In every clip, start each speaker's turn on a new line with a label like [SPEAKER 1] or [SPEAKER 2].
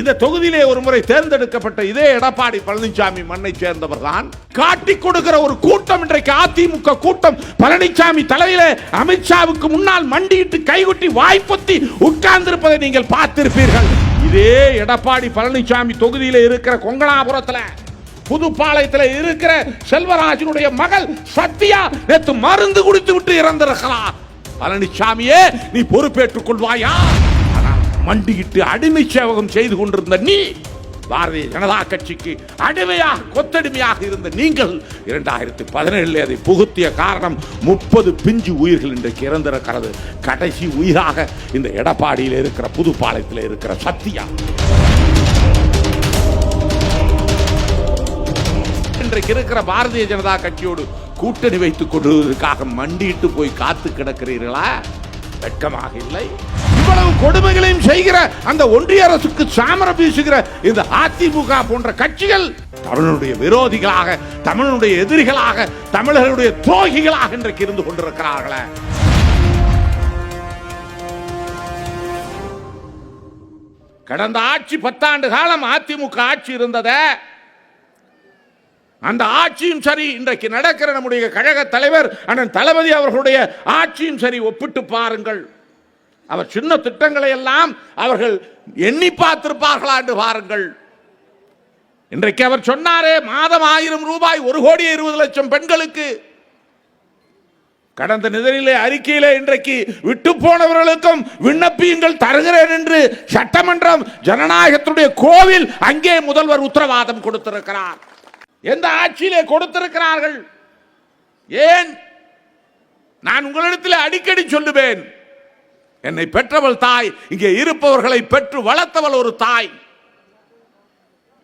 [SPEAKER 1] இந்த தொகுதியிலே ஒரு முறை தேர்ந்தெடுக்கப்பட்ட இதே எடப்பாடி பழனிசாமி மண்ணை சேர்ந்தவர் தான் காட்டி கொடுக்கிற ஒரு கூட்டம் இன்றைக்கு அதிமுக கூட்டம். பழனிசாமி தலையில அமித்ஷாவுக்கு முன்னால் மண்டியிட்டு கைகுட்டி வாய்ப்பத்தி உட்கார்ந்திருப்பதை நீங்கள் பார்த்திருப்பீர்கள். இதே எடப்பாடி பழனிசாமி தொகுதியில இருக்கிற கொங்கணாபுரத்துல புதுப்பாளையத்தில் இருக்கிற செல்வராஜனுடைய மகள் சத்யா நேற்று மருந்து குடித்து விட்டு இறந்திருக்கிறார். பழனிசாமியே நீ பொறுப்பேற்றுக் கொள்வாயா? மண்டியிட்டு அடிமை சேவகம் செய்து கொண்டிருந்த நீ பாரதிய ஜனதா கட்சிக்கு அடிமையாக கொத்தடிமையாக இருந்த நீங்கள் இரண்டாயிரத்தி பதினேழில் அதை புகுத்திய காரணம் முப்பது பிஞ்சு உயிர்கள் இன்றைக்கு இறந்திருக்கிறது. கடைசி உயிராக இந்த எடப்பாடியில் இருக்கிற புதுப்பாளையத்தில் இருக்கிற சத்தியா இன்றைக்கு இருக்கிற பாரதிய ஜனதா கட்சியோடு கூட்டணி வைத்துக் கொள்வதற்காக மண்டியிட்டு போய் காத்து கிடக்கிறீர்களா? வெட்கமாக இல்லை. இவ்வளவு கொடுமைகளையும் செய்கிற அந்த ஒன்றிய அரசுக்கு சாமரம் வீசுகிற இந்த அதிமுக போன்ற கட்சிகள் தமிழனுடைய விரோதிகளாக தமிழனுடைய எதிரிகளாக தமிழர்களுடைய துரோகிகளாக இன்றைக்கு இருந்து கொண்டிருக்கிறார்களே. கடந்த ஆட்சி பத்தாண்டு காலம் அதிமுக ஆட்சி இருந்ததை. அந்த ஆட்சியும் சரி இன்றைக்கு நடக்கிற நம்முடைய கழக தலைவர் அண்ணன் தளபதி அவர்களுடைய ஆட்சியும் சரி ஒப்பிட்டு பாருங்கள். அவர் சின்ன திட்டங்களை எல்லாம் அவர்கள் எண்ணி பார்த்திருப்பார்களா என்று பாருங்கள். இன்றைக்கு அவர் சொன்னாரே மாதம் ஆயிரம் ரூபாய் ஒரு கோடி இருபது லட்சம் பெண்களுக்கு. கடந்த நிதனிலே அறிக்கையிலே இன்றைக்கு விட்டு போனவர்களுக்கும் விண்ணப்பியுங்கள் தருகிறேன் என்று சட்டமன்றம் ஜனநாயகத்துடைய கோவில் அங்கே முதல்வர் உத்தரவாதம் கொடுத்திருக்கிறார். எந்த ஆட்சியிலே கொடுத்திருக்கிறார்கள்? ஏன்? நான் உங்களிடத்தில் அடிக்கடி சொல்லுவேன் என்னை பெற்றவள் தாய் இங்கே இருப்பவர்களை பெற்று வளர்த்தவள் ஒரு தாய்.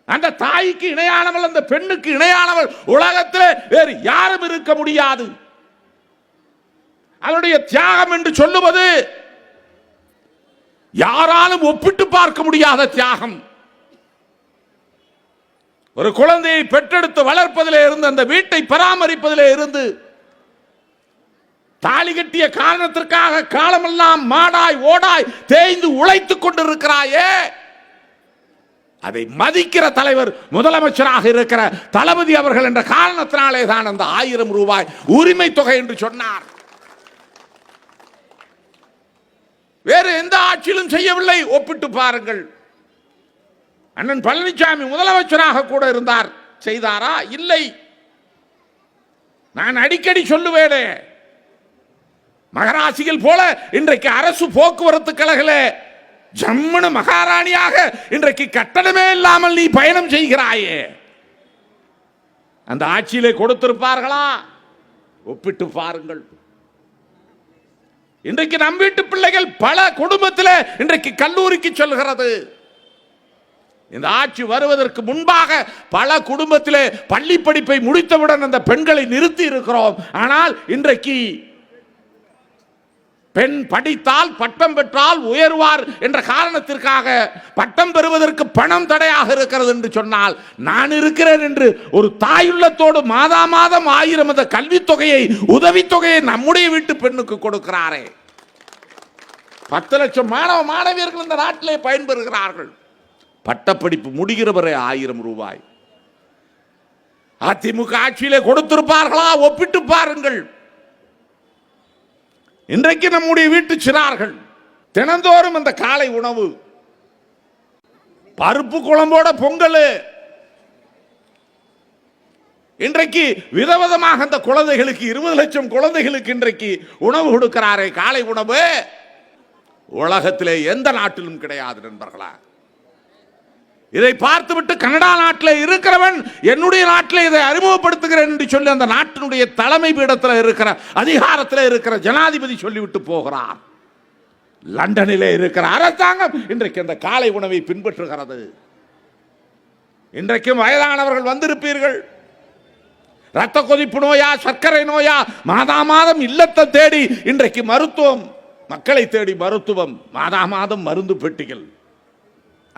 [SPEAKER 1] அந்த தாய்க்கு இணையானவள் அந்த பெண்ணுக்கு இணையானவள் உலகத்தில் வேறு யாரும் இருக்க முடியாது. அவருடைய தியாகம் என்று சொல்லுவது யாராலும் ஒப்பிட்டு பார்க்க முடியாத தியாகம். ஒரு குழந்தையை பெற்றெடுத்து வளர்ப்பதிலே இருந்து அந்த வீட்டை பராமரிப்பதிலே இருந்து தாலி கட்டிய காரணத்திற்காக காலமெல்லாம் மாடாய் ஓடாய் தேய்ந்து உழைத்துக் கொண்டிருக்கிறாயே. அதை மதிக்கிற தலைவர் முதலமைச்சராக இருக்கிற தளபதி அவர்கள் என்ற காரணத்தினாலே தான் அந்த ஆயிரம் ரூபாய் உரிமை தொகை என்று சொன்னார். வேறு எந்த ஆட்சியிலும் செய்யவில்லை. ஒப்பிட்டு பாருங்கள். அண்ணன் பழனிசாமி முதலமைச்சராக கூட இருந்தார். செய்தாரா? இல்லை. நான் அடிக்கடி சொல்லுவேனே. மகராசிகள் போல இன்றைக்கு அரசு போக்குவரத்து கழகல ஜம்மனு மகாராணியாக இன்றைக்கு கட்டணமே இல்லாமல் நீ பயணம் செய்கிறாயே. அந்த ஆட்சியிலே கொடுத்திருப்பார்களா? ஒப்பிட்டு பாருங்கள். இன்றைக்கு நம் வீட்டு பிள்ளைகள் பல குடும்பத்தில் இன்றைக்கு கல்லூரிக்கு சொல்கிறது. இந்த ஆட்சி வருவதற்கு முன்பாக பல குடும்பத்தில் பள்ளி படிப்பை முடித்தவுடன் அந்த பெண்களை நிறுத்தி இருக்கிறோம். ஆனால் இன்றைக்கு பெண் படித்தால் பட்டம் பெற்றால் உயர்வார் என்ற காரணத்திற்காக பட்டம் பெறுவதற்கு பணம் தடையாக இருக்கிறது என்று சொன்னால் நான் இருக்கிறேன் என்று ஒரு தாயுள்ளத்தோடு மாதா மாதம் ஆயிரம் அந்த கல்வித் தொகையை உதவித்தொகையை நம்முடைய வீட்டு பெண்ணுக்கு கொடுக்கிறாரே. பத்து லட்சம் மாணவ மாணவியர்கள் இந்த நாட்டிலே பயன்பெறுகிறார்கள். பட்டப்படிப்பு முடிகிற வரை ஆயிரம் ரூபாய். அதிமுக ஆட்சியிலே கொடுத்திருப்பார்களா? ஒப்பிட்டு பாருங்கள். இன்றைக்கு நம்முடைய வீட்டு சிறார்கள் தினந்தோறும் அந்த காலை உணவு. பருப்பு குழம்போட பொங்கல். இன்றைக்கு விதவிதமாக அந்த குழந்தைகளுக்கு இருபது லட்சம் குழந்தைகளுக்கு இன்றைக்கு உணவு கொடுக்கிறாரே காலை உணவு. உலகத்திலே எந்த நாட்டிலும் கிடையாது நண்பர்களா? இதை பார்த்துவிட்டு கனடா நாட்டில் இருக்கிறவன் என்னுடைய நாட்டில் இதை அறிமுகப்படுத்துகிறேன் என்று சொல்லி அந்த நாட்டினுடைய தலைமை பீடத்தில் இருக்கிற அதிகாரத்தில் இருக்கிற ஜனாதிபதி சொல்லிவிட்டு போகிறார். லண்டனிலே இருக்கிற அரசாங்கம் இன்றைக்கு அந்த காலை உணவை பின்பற்றுகிறது. இன்றைக்கும் வயதானவர்கள் வந்திருப்பீர்கள். ரத்த கொதிப்பு நோயா சர்க்கரை நோயா மாதா மாதம் இல்லத்தை தேடி இன்றைக்கு மருத்துவம் மக்களை தேடி மருத்துவம் மாதா மாதம் மருந்து பெட்டிகள்.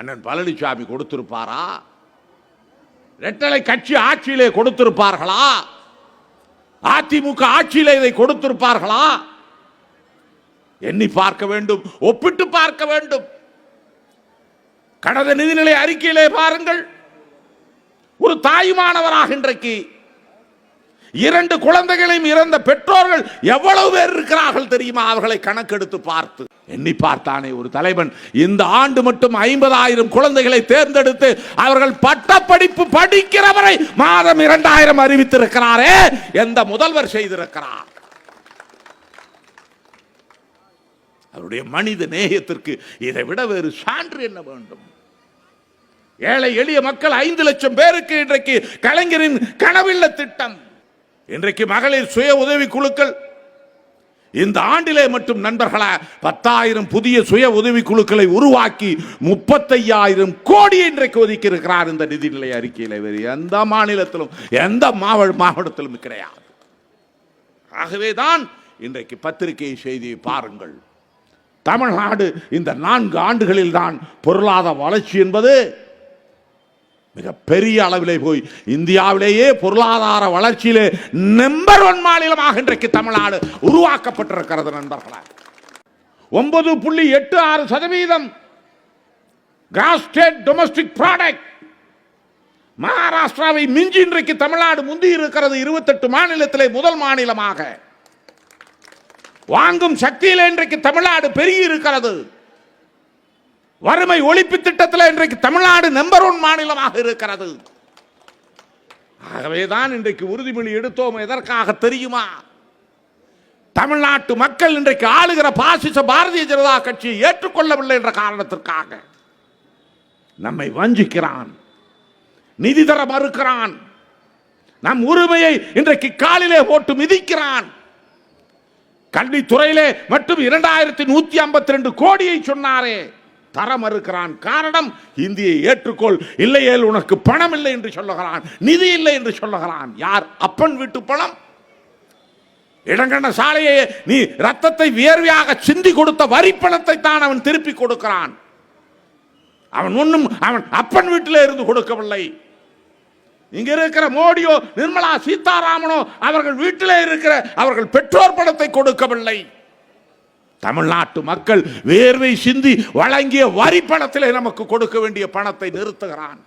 [SPEAKER 1] அண்ணன் பழனிசாமி கொடுத்திருப்பாரா? ரெட்டலை கட்சி ஆட்சியிலே கொடுத்திருப்பார்களா? அதிமுக ஆட்சியிலே இதை கொடுத்திருப்பார்களா? எண்ணி பார்க்க வேண்டும் ஒப்பிட்டு பார்க்க வேண்டும். கடந்த நிதிநிலை அறிக்கையிலே பாருங்கள். ஒரு தாயுமானவராக இன்றைக்கு இரண்டு குழந்தைகளையும் இறந்த பெற்றோர்கள் எவ்வளவு பேர் இருக்கிறார்கள் தெரியுமா? அவர்களை கணக்கெடுத்து பார்த்து. எண்ணி பார்த்தானே ஒரு தலைவன். இந்த ஆண்டு மட்டும் ஐம்பதாயிரம் குழந்தைகளை தேர்ந்தெடுத்து அவர்கள் பட்டப்படிப்பு படிக்கிறவரை மாதம் இரண்டாயிரம் அறிவித்திருக்கிறாரே எந்த முதல்வர் செய்திருக்கிறார். அவருடைய மனித நேயத்திற்கு இதை விட வேறு சான்று என்ன வேண்டும்? ஏழை எளிய மக்கள் ஐந்து லட்சம் பேருக்கு இன்றைக்கு கலைஞரின் கனவில்ல திட்டம். இன்றைக்கு மகளிர் சுய உதவி குழுக்கள். இந்த ஆண்டிலே மட்டும் நண்பர்களா பத்தாயிரம் புதிய சுய உதவி குழுக்களை உருவாக்கி முப்பத்தையாயிரம் கோடி இன்றைக்கு ஒதுக்கி இருக்கிறார் இந்த நிதிநிலை அறிக்கையில். வேறு எந்த மாநிலத்திலும் எந்த மாவட்ட மாவட்டத்திலும் கிடையாது. ஆகவே தான் இன்றைக்கு பத்திரிகை செய்தியை பாருங்கள். தமிழ்நாடு இந்த நான்கு ஆண்டுகளில் தான் பொருளாதார வளர்ச்சி என்பது மிக பெரிய அளவிலே போய் இந்தியாவிலேயே பொருளாதார வளர்ச்சியிலே நம்பர் ஒன் மாநிலமாக இன்றைக்கு தமிழ்நாடு உருவாக்கப்பட்டிருக்கிறது நண்பர்களே. ஒன்பது புள்ளி எட்டு ஆறு சதவீதம் கிராஸ் ஸ்டேட் டொமஸ்டிக் ப்ராடக்ட் மகாராஷ்டிராவை மிஞ்சி இன்றைக்கு தமிழ்நாடு முந்தி இருக்கிறது இருபத்தெட்டு மாநிலத்திலே முதல் மாநிலமாக. வாங்கும் சக்தியில் இன்றைக்கு தமிழ்நாடு பெருகி இருக்கிறது. வறுமை ஒழிப்பு திட்டத்தில் இன்றைக்கு தமிழ்நாடு நம்பர் ஒன் மாநிலமாக இருக்கிறது. ஆகவேதான் இன்றைக்கு உறுதிமொழி எடுத்தோம் எதற்காக தெரியுமா? தமிழ்நாட்டு மக்கள் இன்றைக்கு ஆளுகிற பாசிச பாரதிய ஜனதா கட்சியை ஏற்றுக்கொள்ளவில்லை என்ற காரணத்திற்காக நம்மை வஞ்சிக்கிறான். நிதி தர மறுக்கிறான். நம் உரிமையை இன்றைக்கு காலிலே போட்டு மிதிக்கிறான். கல்வித்துறையிலே மட்டும் இரண்டாயிரத்தி நூத்தி ஐம்பத்தி ரெண்டு கோடியை சொன்னாரே. தர மறுக்கிறான் காரணம் இந்தியை ஏற்றுக்கொள். இல்லையேல் உனக்கு பணம் இல்லை என்று சொல்லுகிறான். நிதி இல்லை என்று சொல்லுகிறான். யார்? அப்பன் வீட்டு பணம். இடங்கண்ண சாலையை நீ ரத்தத்தை வியர்வையாக சிந்தி கொடுத்த வரி பணத்தை தான் அவன் திருப்பி கொடுக்கிறான். அவன் ஒன்றும் அவன் அப்பன் வீட்டில் இருந்து கொடுக்கவில்லை. இங்க இருக்கிற மோடியோ நிர்மலா சீதாராமனோ அவர்கள் வீட்டிலே இருக்கிற அவர்கள் பெற்றோர் பணத்தை கொடுக்கவில்லை. தமிழ்நாட்டு மக்கள் வேர்வை சிந்தி வழங்கிய வரி பணத்தில் நமக்கு கொடுக்க வேண்டிய பணத்தை நிறுத்துகிறான்.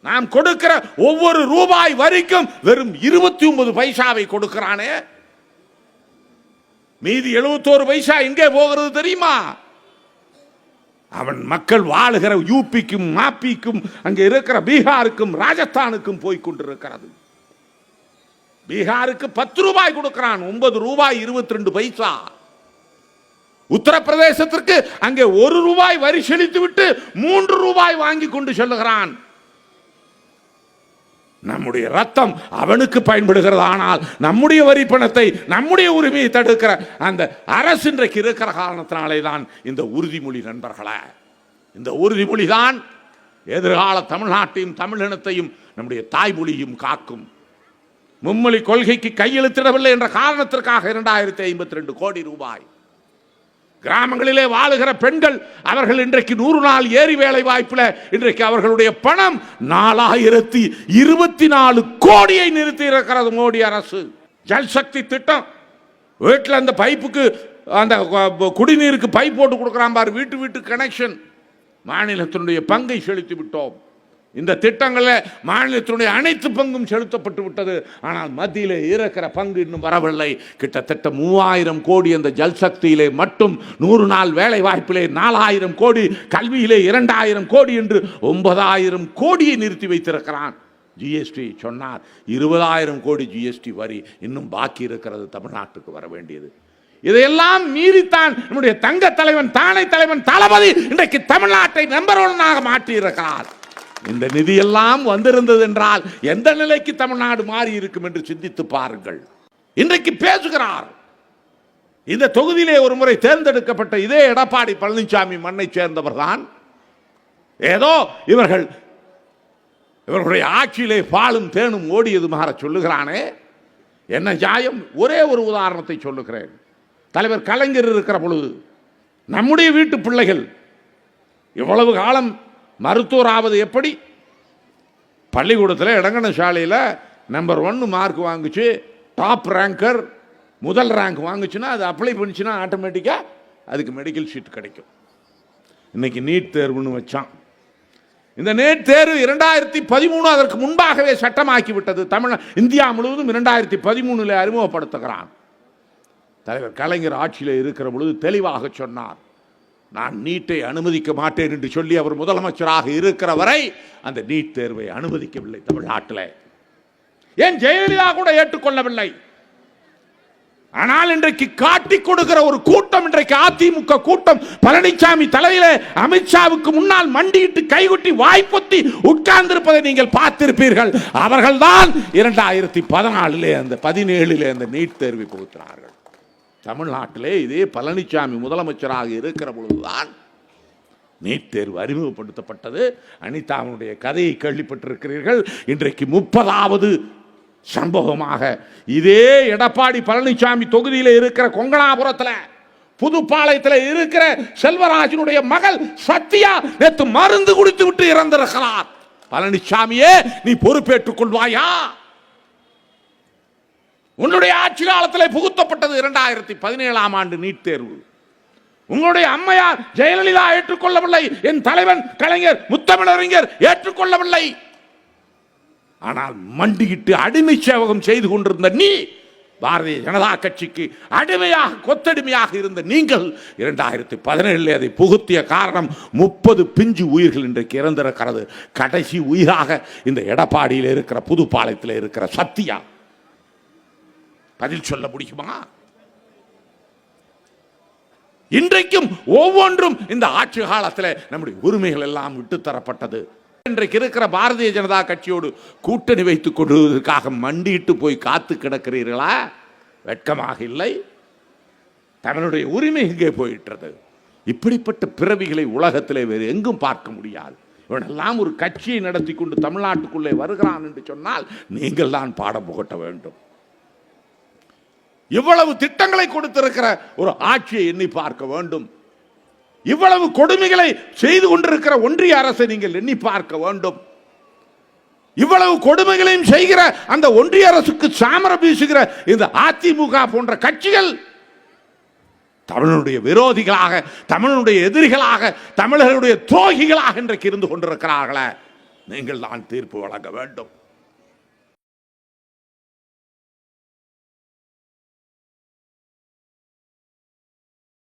[SPEAKER 1] நாம் கொடுக்கிற ஒவ்வொரு ரூபாய் வரிக்கும் வெறும் இருபத்தி ஒன்பது பைசாவை கொடுக்கிறானே. மீதி எழுபத்தோரு பைசா எங்கே போகிறது தெரியுமா? அவன் மக்கள் வாழுகிற யூபிக்கும் மாப்பிக்கும் அங்கே இருக்கிற பீகாருக்கும் ராஜஸ்தானுக்கும் போய் கொண்டிருக்கிறது. பீகாருக்கு பத்து ரூபாய் கொடுக்கிறான். ஒன்பது ரூபாய் இருபத்தி ரெண்டு பைசா. உத்தரப்பிரதேசத்திற்கு அங்கே ஒரு ரூபாய் வரி செலுத்தி விட்டு மூன்று ரூபாய் வாங்கி கொண்டு செல்லுகிறான். நம்முடைய ரத்தம் அவனுக்கு பயன்படுகிறது. ஆனால் நம்முடைய வரி பணத்தை நம்முடைய உரிமையை தடுக்கிற அந்த அரசு இன்றைக்கு இருக்கிற காரணத்தினாலே தான் இந்த உறுதிமொழி நண்பர்களே. இந்த உறுதிமொழி தான் எதிர்கால தமிழ்நாட்டையும் தமிழினத்தையும் நம்முடைய தாய்மொழியும் காக்கும். மும்மொழி கொள்கைக்கு கையெழுத்திடவில்லை என்ற காரணத்திற்காக இரண்டாயிரத்தி ஐம்பத்தி ரெண்டு கோடி ரூபாய். கிராமங்களிலே வாழுகிற பெண்கள் அவர்கள் இன்றைக்கு நூறு நாள் ஏரி வேலை வாய்ப்பில் இன்றைக்கு அவர்களுடைய பணம் நாலாயிரத்தி இருபத்தி நாலு கோடியை நிறுத்தி இருக்கிறது மோடி அரசு. ஜல் சக்தி திட்டம். வீட்டில் அந்த பைப்புக்கு அந்த குடிநீருக்கு பைப் போட்டு கொடுக்குறான் பார் வீட்டு வீட்டு கனெக்ஷன் மாநிலத்தினுடைய பங்கை செலுத்தி விட்டோம். இந்த திட்டங்களில் மாநிலத்தினுடைய அனைத்து பங்கும் செலுத்தப்பட்டு விட்டது. ஆனால் மத்தியில் இருக்கிற பங்கு இன்னும் வரவில்லை. கிட்டத்தட்ட மூவாயிரம் கோடி அந்த ஜல்சக்தியிலே மட்டும் நூறு நாள் வேலை வாய்ப்பிலே நாலாயிரம் கோடி கல்வியிலே இரண்டாயிரம் கோடி என்று ஒன்பதாயிரம் கோடியை நிறுத்தி வைத்திருக்கிறான். ஜிஎஸ்டி சொன்னார் இருபதாயிரம் கோடி ஜிஎஸ்டி வரி இன்னும் பாக்கி இருக்கிறது தமிழ்நாட்டுக்கு வர வேண்டியது. இதையெல்லாம் மீறித்தான் நம்முடைய தங்க தலைவன் தானை தலைவன் தளபதி இன்றைக்கு தமிழ்நாட்டை நம்பர் ஒன்னாக மாற்றியிருக்கிறார். இந்த நிதியெல்லாம் வந்திருந்தது என்றால் எந்த நிலைக்கு தமிழ்நாடு மாறி இருக்கும் என்று சிந்தித்து பாருங்கள். இன்றைக்கு பேசுகிறார். இந்த தொகுதியிலே ஒரு முறை தேர்ந்தெடுக்கப்பட்ட இதே எடப்பாடி பழனிசாமி மண்ணை சேர்ந்தவர் தான் ஏதோ இவர்கள் இவர்களுடைய ஆட்சியிலே பாலும் தேனும் ஓடியது மாற சொல்லுகிறானே. என்ன நியாயம்? ஒரே ஒரு உதாரணத்தை சொல்லுகிறேன். தலைவர் கலைஞர் இருக்கிற பொழுது நம்முடைய வீட்டு பிள்ளைகள் இவ்வளவு காலம் மருத்துவர் ஆவது எப்படி? பள்ளிக்கூடத்தில் இடங்கன சாலையில் நம்பர் ஒன்று மார்க் வாங்குச்சு டாப் ரேங்கர் முதல் ரேங்க் வாங்குச்சுன்னா அது அப்ளை பண்ணுச்சுன்னா ஆட்டோமேட்டிக்காக அதுக்கு மெடிக்கல் ஷீட் கிடைக்கும். இன்றைக்கி நீட் தேர்வுன்னு வச்சான். இந்த நீட் தேர்வு இரண்டாயிரத்தி பதிமூணு அதற்கு முன்பாகவே சட்டமாக்கி விட்டது தமிழ் இந்தியா முழுவதும் இரண்டாயிரத்தி பதிமூணில் அறிமுகப்படுத்துகிறான். தலைவர் கலைஞர் ஆட்சியில் இருக்கிற பொழுது தெளிவாக சொன்னார். நான் நீட்டை அனுமதிக்க மாட்டேன் என்று சொல்லி அவர் முதலமைச்சராக இருக்கிற வரை அந்த நீட் தேர்வை அனுமதிக்கவில்லை தமிழ்நாட்டில். ஏன் ஜெயலலிதா கூட ஏற்றுக்கொள்ளவில்லை? ஆனால் இன்றைக்கு காட்டி கொடுக்கிற ஒரு கூட்டம் இன்றைக்கு அதிமுக கூட்டம் பழனிசாமி தலையில அமித்ஷாவுக்கு முன்னால் மண்டியிட்டு கைகுட்டி வாய்ப்பொத்தி உட்கார்ந்திருப்பதை நீங்கள் பார்த்திருப்பீர்கள். அவர்கள்தான் இரண்டாயிரத்தி பதினாலிலே அந்த பதினேழிலே அந்த நீட் தேர்வை புகுத்தினார்கள். தமிழ்நாட்டிலே இதே பழனிசாமி முதலமைச்சராக இருக்கிற பொழுதுதான் நீட் தேர்வு அறிமுகப்படுத்தப்பட்டது. அனிதாவுடைய கதையை கேள்விப்பட்டிருக்கிறீர்கள். இன்றைக்கு முப்பதாவது சம்பவமாக இதே எடப்பாடி பழனிசாமி தொகுதியில் இருக்கிற கொங்கணாபுரத்தில் புதுப்பாளையத்தில் இருக்கிற செல்வராஜனுடைய மகள் சத்யா நேற்று மருந்து குடித்து விட்டு இறந்திருக்கிறார். பழனிசாமியே நீ பொறுப்பேற்றுக் கொள்வாயா? உன்னுடைய ஆட்சி காலத்தில் புகுத்தப்பட்டது இரண்டாயிரத்தி பதினேழாம் ஆண்டு நீட் தேர்வு. உங்களுடைய அம்மையார் ஜெயலலிதா ஏற்றுக்கொள்ளவில்லை என் தலைவன் கலைஞர் முத்தமிழறிஞர் ஏற்றுக்கொள்ளவில்லை. ஆனால் மண்டியிட்டு அடிமை சேவகம் செய்து கொண்டிருந்த நீ பாரதிய ஜனதா கட்சிக்கு அடிமையாக கொத்தடிமையாக இருந்த நீங்கள் இரண்டாயிரத்தி பதினேழில் அதை புகுத்திய காரணம் முப்பது பிஞ்சு உயிர்கள் இன்றைக்கு இறந்திருக்கிறது. கடைசி உயிராக இந்த எடப்பாடியில் இருக்கிற புதுப்பாளையத்தில் இருக்கிற சத்தியா பதில் சொல்ல முடியுமா? இன்றைக்கும் ஒவ்வொன்றும் இந்த ஆட்சி காலத்தில் நம்முடைய உரிமைகள் எல்லாம் விட்டுத்தரப்பட்டது இன்றைக்கு இருக்கிற பாரதிய ஜனதா கட்சியோடு கூட்டணி வைத்துக் கொள்வதற்காக மண்டியிட்டு போய் காத்து கிடக்கிறீர்களா? வெட்கமாக இல்லை. தன்னுடைய உரிமை இங்கே போயிட்டது இப்படிப்பட்ட பிறவிகளை உலகத்திலே வேறு எங்கும் பார்க்க முடியாது. இவனெல்லாம் ஒரு கட்சியை நடத்தி கொண்டு தமிழ்நாட்டுக்குள்ளே வருகிறான் என்று சொன்னால் நீங்கள் தான் பாடம் புகட்ட வேண்டும். இவ்வளவு திட்டங்களை கொடுத்திருக்கிற ஒரு ஆட்சியை எண்ணி பார்க்க வேண்டும். இவ்வளவு கொடுமைகளை செய்து கொண்டிருக்கிற ஒன்றிய அரசை நீங்கள் எண்ணி பார்க்க வேண்டும். இவ்வளவு கொடுமைகளையும் செய்கிற அந்த ஒன்றிய அரசுக்கு சாமர வீசுகிற இந்த அதிமுக போன்ற கட்சிகள் தமிழனுடைய விரோதிகளாக தமிழனுடைய எதிரிகளாக தமிழர்களுடைய துரோகிகளாக இன்றைக்கு இருந்து கொண்டிருக்கிறார்களே. நீங்கள் தான் தீர்ப்பு வழங்க வேண்டும்.